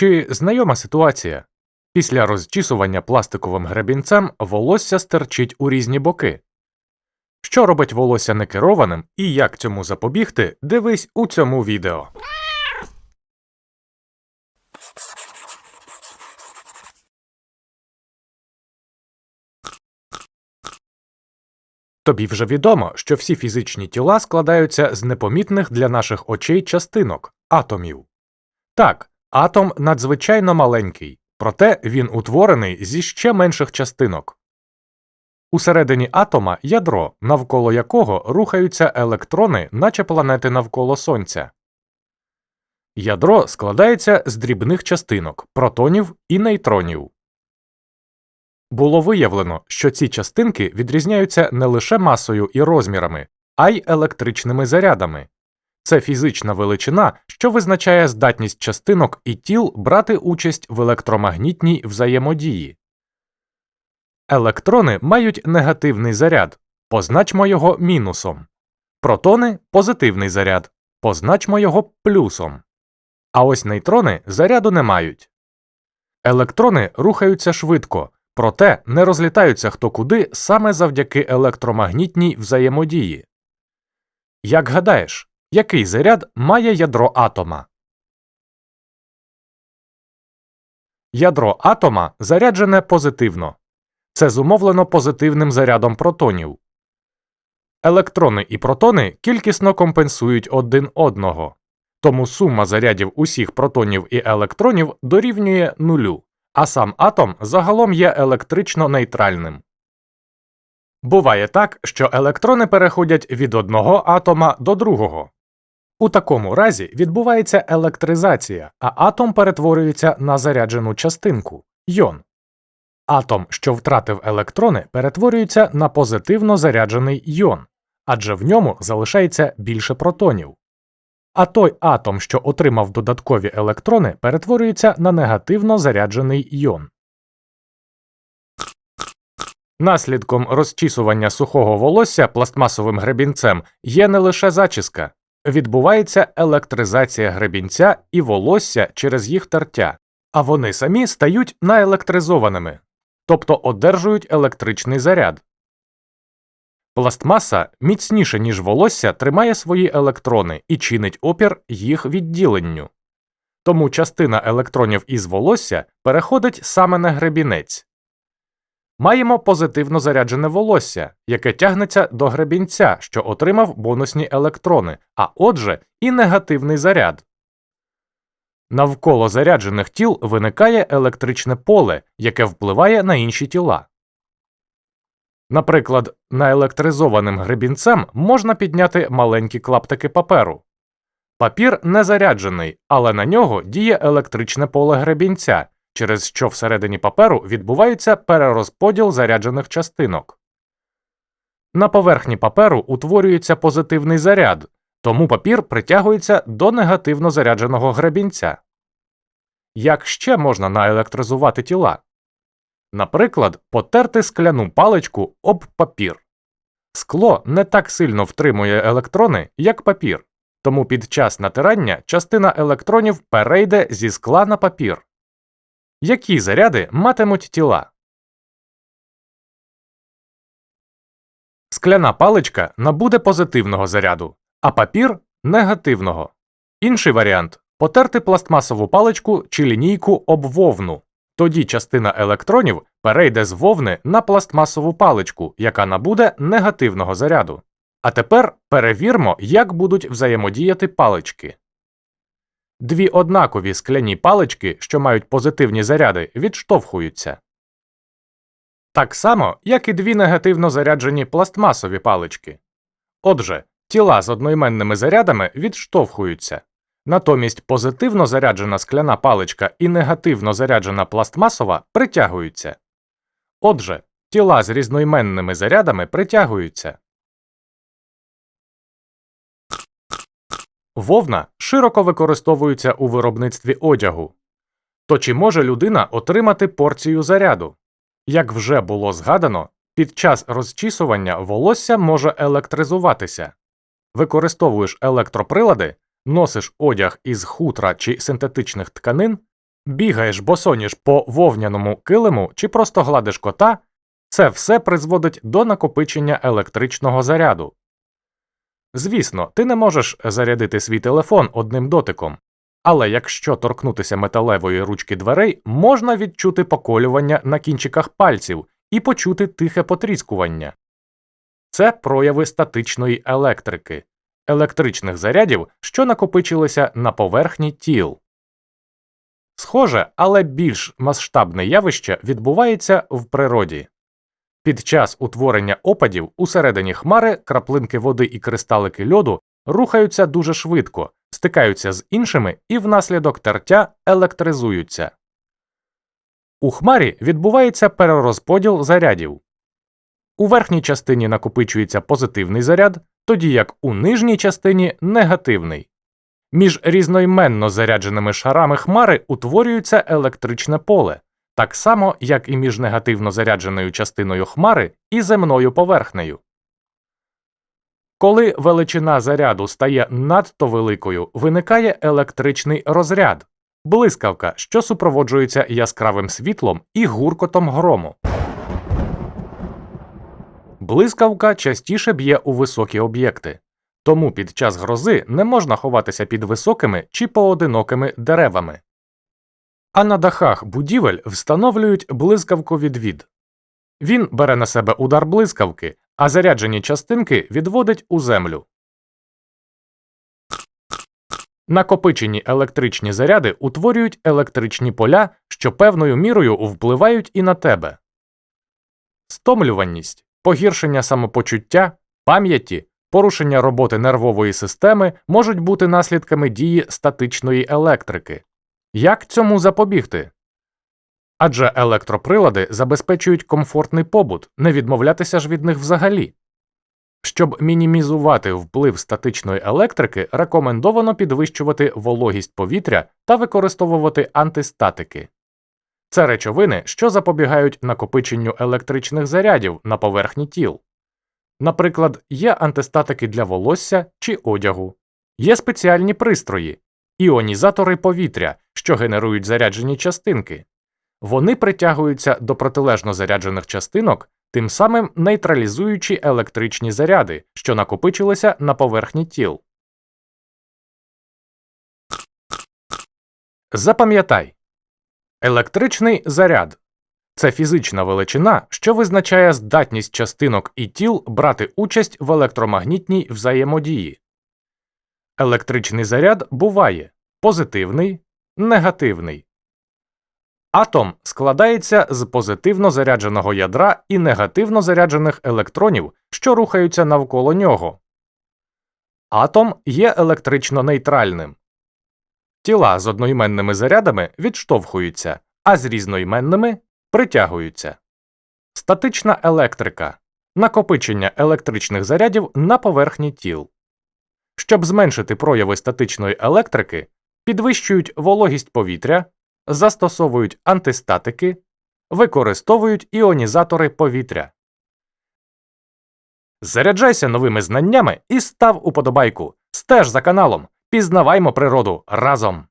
Чи знайома ситуація? Після розчісування пластиковим гребінцем волосся стерчить у різні боки. Що робить волосся некерованим і як цьому запобігти, дивись у цьому відео. Тобі вже відомо, що всі фізичні тіла складаються з непомітних для наших очей частинок атомів. Так, атом надзвичайно маленький, проте він утворений зі ще менших частинок. Усередині атома ядро, навколо якого рухаються електрони, наче планети навколо Сонця. Ядро складається з дрібних частинок протонів і нейтронів. Було виявлено, що ці частинки відрізняються не лише масою і розмірами, а й електричними зарядами. Це фізична величина, що визначає здатність частинок і тіл брати участь в електромагнітній взаємодії. Електрони мають негативний заряд, позначмо його мінусом. Протони позитивний заряд, позначмо його плюсом. А ось нейтрони заряду не мають. Електрони рухаються швидко, проте не розлітаються хто куди саме завдяки електромагнітній взаємодії. Як гадаєш, який заряд має ядро атома? Ядро атома заряджене позитивно. Це зумовлено позитивним зарядом протонів. Електрони і протони кількісно компенсують один одного, тому сума зарядів усіх протонів і електронів дорівнює нулю, а сам атом загалом є електрично нейтральним. Буває так, що електрони переходять від одного атома до другого. У такому разі відбувається електризація, а атом перетворюється на заряджену частинку йон. Атом, що втратив електрони, перетворюється на позитивно заряджений йон, адже в ньому залишається більше протонів. А той атом, що отримав додаткові електрони, перетворюється на негативно заряджений йон. Наслідком розчісування сухого волосся пластмасовим гребінцем є не лише зачіска, відбувається електризація гребінця і волосся через їх тертя, а вони самі стають наелектризованими, тобто одержують електричний заряд. Пластмаса міцніше, ніж волосся, тримає свої електрони і чинить опір їх відділенню. Тому частина електронів із волосся переходить саме на гребінець. Маємо позитивно заряджене волосся, яке тягнеться до гребінця, що отримав бонусні електрони, а отже, і негативний заряд. Навколо заряджених тіл виникає електричне поле, яке впливає на інші тіла. Наприклад, наелектризованим гребінцем можна підняти маленькі клаптики паперу. Папір не заряджений, але на нього діє електричне поле гребінця, через що всередині паперу відбувається перерозподіл заряджених частинок. На поверхні паперу утворюється позитивний заряд, тому папір притягується до негативно зарядженого гребінця. Як ще можна наелектризувати тіла? Наприклад, потерти скляну паличку об папір. Скло не так сильно втримує електрони, як папір, тому під час натирання частина електронів перейде зі скла на папір. Які заряди матимуть тіла? Скляна паличка набуде позитивного заряду, а папір негативного. Інший варіант потерти пластмасову паличку чи лінійку об вовну. Тоді частина електронів перейде з вовни на пластмасову паличку, яка набуде негативного заряду. А тепер перевірмо, як будуть взаємодіяти палички. Дві однакові скляні палички, що мають позитивні заряди, відштовхуються. Так само, як і дві негативно заряджені пластмасові палички. Отже, тіла з одноіменними зарядами відштовхуються. Натомість позитивно заряджена скляна паличка і негативно заряджена пластмасова притягуються. Отже, тіла з різноіменними зарядами притягуються. Вовна широко використовується у виробництві одягу. То чи може людина отримати порцію заряду? Як вже було згадано, під час розчісування волосся може електризуватися. Використовуєш електроприлади, носиш одяг із хутра чи синтетичних тканин, Бігаєш босоніж по вовняному килиму чи просто гладиш кота, це все призводить до накопичення електричного заряду. Звісно, ти не можеш зарядити свій телефон одним дотиком, але якщо торкнутися металевої ручки дверей, можна відчути поколювання на кінчиках пальців і почути тихе потріскування. Це прояви статичної електрики, електричних зарядів, що накопичилися на поверхні тіл. Схоже, але більш масштабне явище відбувається в природі. Під час утворення опадів усередині хмари краплинки води і кристалики льоду рухаються дуже швидко, стикаються з іншими і внаслідок тертя електризуються. У хмарі відбувається перерозподіл зарядів. У верхній частині накопичується позитивний заряд, тоді як у нижній частині негативний. Між різноіменно зарядженими шарами хмари утворюється електричне поле, так само, як і між негативно зарядженою частиною хмари і земною поверхнею. Коли величина заряду стає надто великою, виникає електричний розряд блискавка, що супроводжується яскравим світлом і гуркотом грому. Блискавка частіше б'є у високі об'єкти, тому під час грози не можна ховатися під високими чи поодинокими деревами. А на дахах будівель встановлюють блискавковідвід. Він бере на себе удар блискавки, а заряджені частинки відводить у землю. Накопичені електричні заряди утворюють електричні поля, що певною мірою впливають і на тебе. Стомлюваність, погіршення самопочуття, пам'яті, порушення роботи нервової системи можуть бути наслідками дії статичної електрики. Як цьому запобігти? Адже електроприлади забезпечують комфортний побут, не відмовлятися ж від них взагалі. Щоб мінімізувати вплив статичної електрики, рекомендовано підвищувати вологість повітря та використовувати антистатики. Це речовини, що запобігають накопиченню електричних зарядів на поверхні тіл. Наприклад, є антистатики для волосся чи одягу, є спеціальні пристрої, іонізатори повітря, що генерують заряджені частинки. Вони притягуються до протилежно заряджених частинок, тим самим нейтралізуючи електричні заряди, що накопичилися на поверхні тіл. Запам'ятай електричний заряд це фізична величина, що визначає здатність частинок і тіл брати участь в електромагнітній взаємодії. Електричний заряд буває позитивний, негативний. Атом складається з позитивно зарядженого ядра і негативно заряджених електронів, що рухаються навколо нього. Атом є електрично нейтральним. Тіла з одноіменними зарядами відштовхуються, а з різноіменними притягуються. Статична електрика накопичення електричних зарядів на поверхні тіл. Щоб зменшити прояви статичної електрики, підвищують вологість повітря, застосовують антистатики, використовують іонізатори повітря. Заряджайся новими знаннями і став уподобайку. Стеж за каналом. Пізнаваймо природу разом.